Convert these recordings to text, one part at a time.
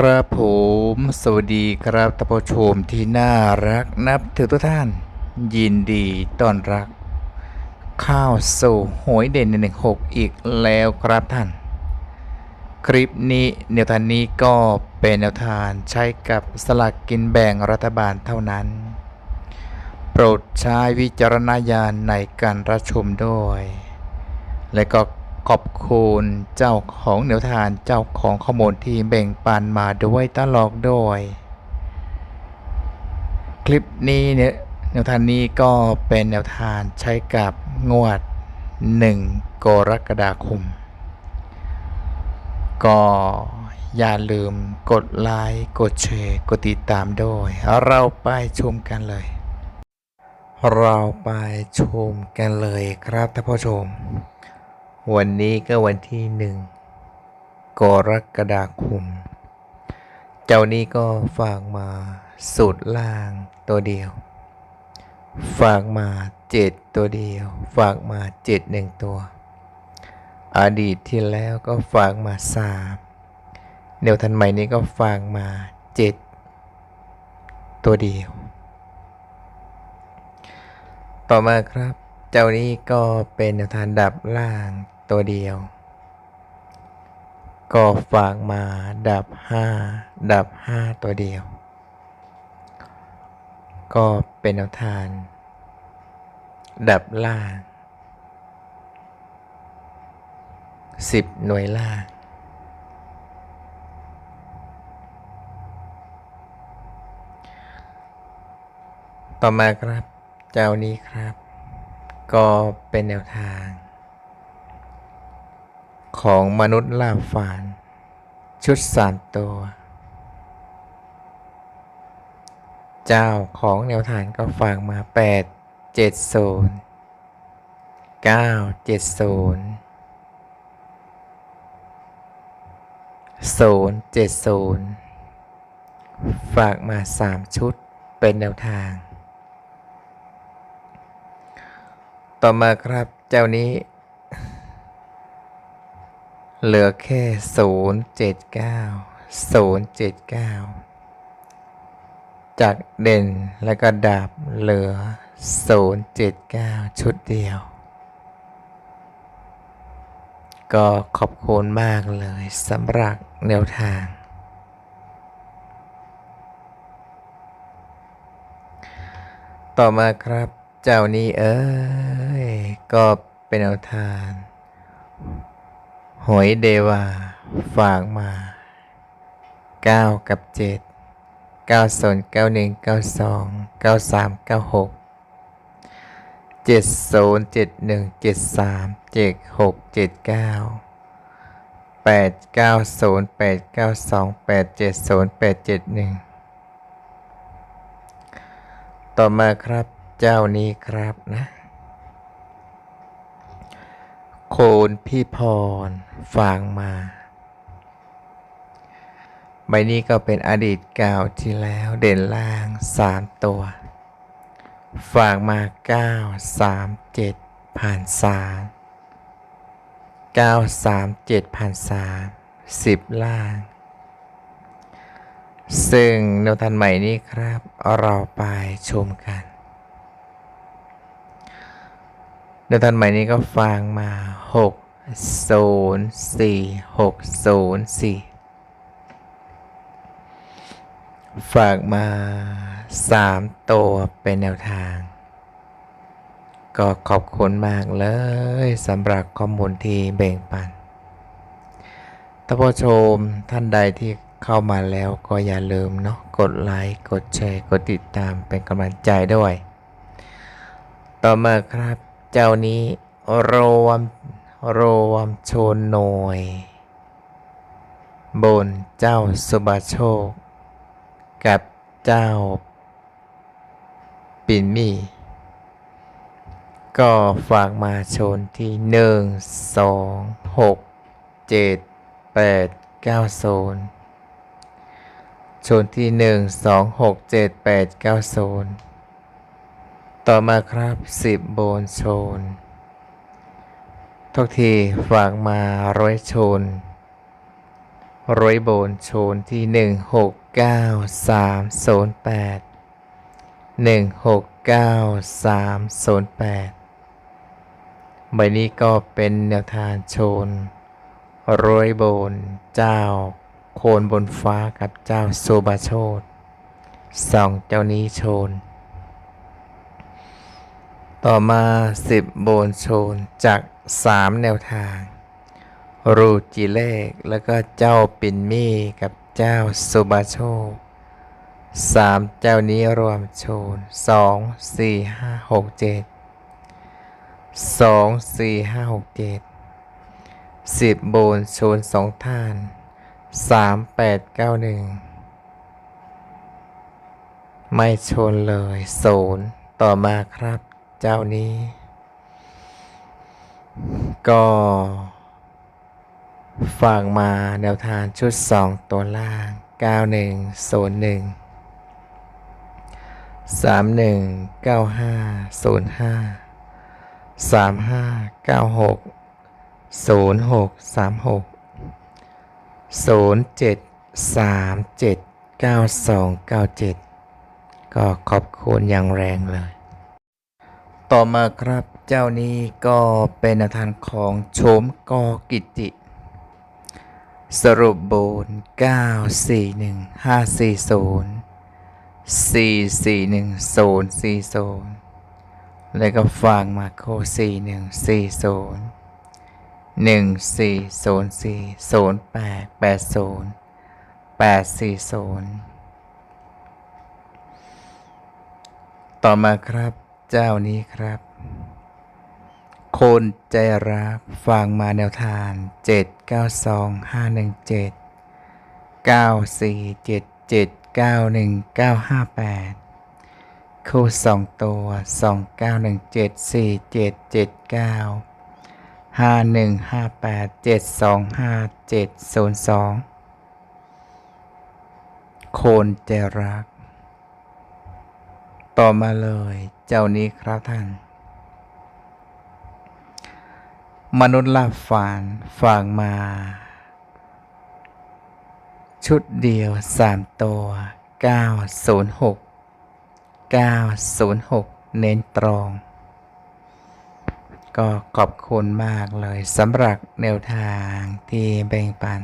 ครับผมสวัสดีครับท่านผู้ชมที่น่ารักนับถือทุกท่าน ยินดีต้อนรับข้าวสู่หวยเด่นหนึ่งหกอีกแล้วครับท่าน คลิปนี้แนวทางนี้ก็เป็นแนวทางใช้กับสลากกินแบ่งรัฐบาลเท่านั้น โปรดใช้วิจารณญาณในการรับชมด้วย และก็ ขอบคุณเจ้าของแนวทางเจ้าของข้อมูลที่แบ่งปันมาด้วยตลอดด้วย คลิปนี้เนี่ยแนวทางนี้ก็เป็นแนวทางใช้กับงวด 1 กรกฎาคม ก็อย่าลืมกดไลค์กดแชร์กดติดตามด้วย เราไปชมกันเลย เราไปชมกันเลยครับท่านผู้ชม วันนี้ก็วันที่หนึ่งกรกฎาคม เจ้านี้ก็ฝากมาสูตรล่างตัวเดียว ฝากมาเจ็ดตัวเดียว ฝากมาเจ็ดหนึ่งตัว อดีตที่แล้วก็ฝากมาสามแนวทันใหม่นี้ก็ฝากมาเจ็ดตัวเดียว ต่อมาครับ เจ้านี้ก็เป็นแนวทางดับล่าง ตัวเดียว ก็ฝากมาดับห้าดับห้าตัวเดียว ก็เป็นแนวทางดับล่างสิบหน่วยล่างต่อมาครับ เจ้านี้ครับ ก็เป็นแนวทาง ของมนุษย์ล่าฝันชุดสามตัว เจ้าของแนวทางก็ฝากมา 8 7 0 9 7 0 0 7 0 ฝากมา 3 ชุดเป็นแนวทาง ต่อมาครับเจ้านี้ เหลือแค่079 079จากเด่นแล้วก็ดาบเหลือ079ชุดเดียว ก็ขอบคุณมากเลยสำหรับแนวทางต่อมาครับ เจ้านี้เอ้ย ก็เป็นแนวทาง หวยเดวา ฝากมา 9 กับ 7 90 91 92 93 96 70 71 73 76 79 890 892 870 871 ต่อมาครับเจ้านี้ครับนะ โคนพี่พรฝากมา ใบนี้ก็เป็นอดีตเก่าที่แล้วเด่นล่างสามตัว ฝากมาเก้าสามเจ็ดผ่านสามเก้าสามเจ็ดผ่านสามสิบล่าง ซึ่งแนวทันใหม่นี้ครับ เราไปชมกัน แนวทันใหม่นี้ก็ฟังมาหกศูนย์สี่หกศูนสี่ฝากมาสามตัวเป็นแนวทาง ก็ขอบคุณมากเลยสำหรับข้อมูลที่แบ่งปันท่านผู้ชมท่านใดที่เข้ามาแล้วก็อย่าลืมเนาะกดไลค์ กดแชร์ กดติดตามเป็นกำลังใจด้วย ต่อมาครับ เจ้านี้รวมรวมโชนหน่วยบนเจ้าสุบาโชค กับเจ้า ปิ่นมี่ก็ฝากมาชนที่หนึ่งสองหกเจ็ดแปดเก้าศูนชนที่หนึ่งสองหกเจ็ดแปดเก้าศูน ต่อมาครับสิบโบนโชนทุกทีฝากมาร้อยโชนร้อยโบนโชนที่หนึ่งหกเก้าสามศูนย์แปดหนึ่งหกเก้าสามศูนย์แปดใบนี้ก็เป็นแนวทางโชนร้อยโบนเจ้า โคนบนฟ้ากับเจ้าโซบาโชดสองเจ้านี้โชน ต่อมาสิบโบนโชนจากสามแนวทาง รูจิเลก แล้วก็เจ้าปินมี่กับเจ้าสุบาโชคสามเจ้านี้รวมโชนสองสี่ห้าหกเจ็ดสองสี่ห้าหกเจ็ดสิบโบนโชนสองท่านสามแปดเก้าหนึ่งไม่ชนเลยศูนต่อมาครับ เจ้านี้ ก็ฝากมาแนวทางชุด 2 ตัวล่าง 9101 31 95 05 35 96 06 36 07 37 92 97 ก็ขอบคุณอย่างแรงเลย ต่อมาครับเจ้านี้ก็เป็นแนวทางของโฉมกอกิติสรุปโบน 9 4 1 5 4 0 4 4 1 0 4 0 แล้วก็ฟังมาโค 4 1 4 0 1 4 0 4 0 8 8 0 8 4 0 ต่อมาครับ เจ้านี้ครับ คนใจรักฟังมาแนวทาง7 9 2 5 1 7 9 4 7 7 9 1 9 5 8คู่สองตัว2 9 1 7 4 7 7 9 5 1 5 8 7 2 5 7 0 2โคนใจรัก ต่อมาเลย เจ้านี้ครับท่าน มนุษย์ลาบฝานฝากมา ชุดเดียวสามตัว906 906เน้นตรองก็ขอบคุณมากเลยสำหรับแนวทางที่แบ่งปัน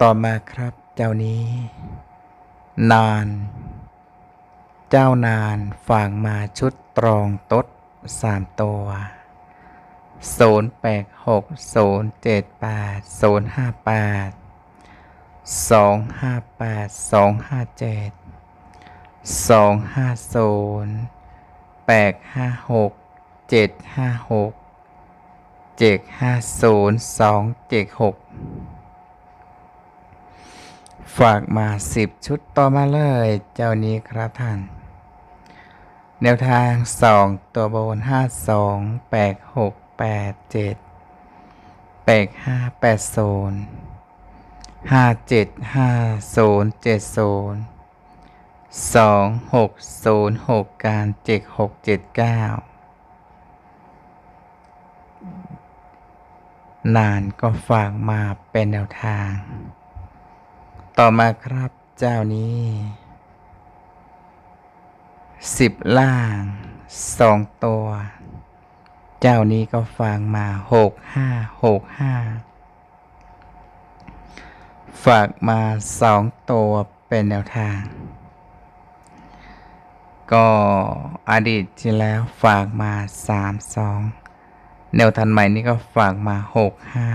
ต่อมาครับเจ้านี้ นาน เจ้านานฝากมาชุดตรองตดสามตัวศูนย์แปดหกศูนย์เจ็ดแปดศูนย์ห้าแปดสองห้าแปดสองห้าเจ็ดสองห้าศูนย์แปดห้าหกเจ็ดห้าหกเจ็ดห้าศูนย์สองเจ็ดหก ฝากมาสิบชุดต่อมาเลย เจ้านี้ครับท่าน แนวทางสองตัวบนห้าสองแปดหกแปดเจ็ดแปดห้าแปดศูนย์ห้าเจ็ดห้าศูนย์เจ็ดศูนย์สองหกศูนย์หกการเจ็ดหกเจ็ดเก้านานก็ฝากมาเป็นแนวทาง ต่อมาครับเจ้านี้สิบล่างสองตัว เจ้านี้ก็ฟังมาหกห้าหกห้าฝากมาสองตัวเป็นแนวทาง ก็อดีตที่แล้วฝากมาสามสองแนวทันใหม่นี้ก็ฝากมาหกห้า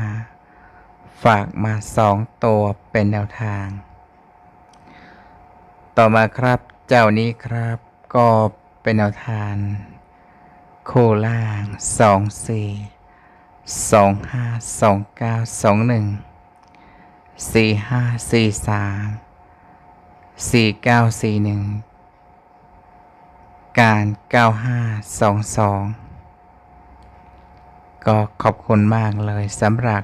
ฝากมาสองตัวเป็นแนวทาง ต่อมาครับเจ้านี้ครับ ก็เป็นแนวทางโคล่างสองสี่สองห้าสองเก้าสองหนึ่งสี่ห้าสี่สามสี่เก้าสี่หนึ่งการเก้าห้าสองสองก็ขอบคุณมากเลยสำหรับ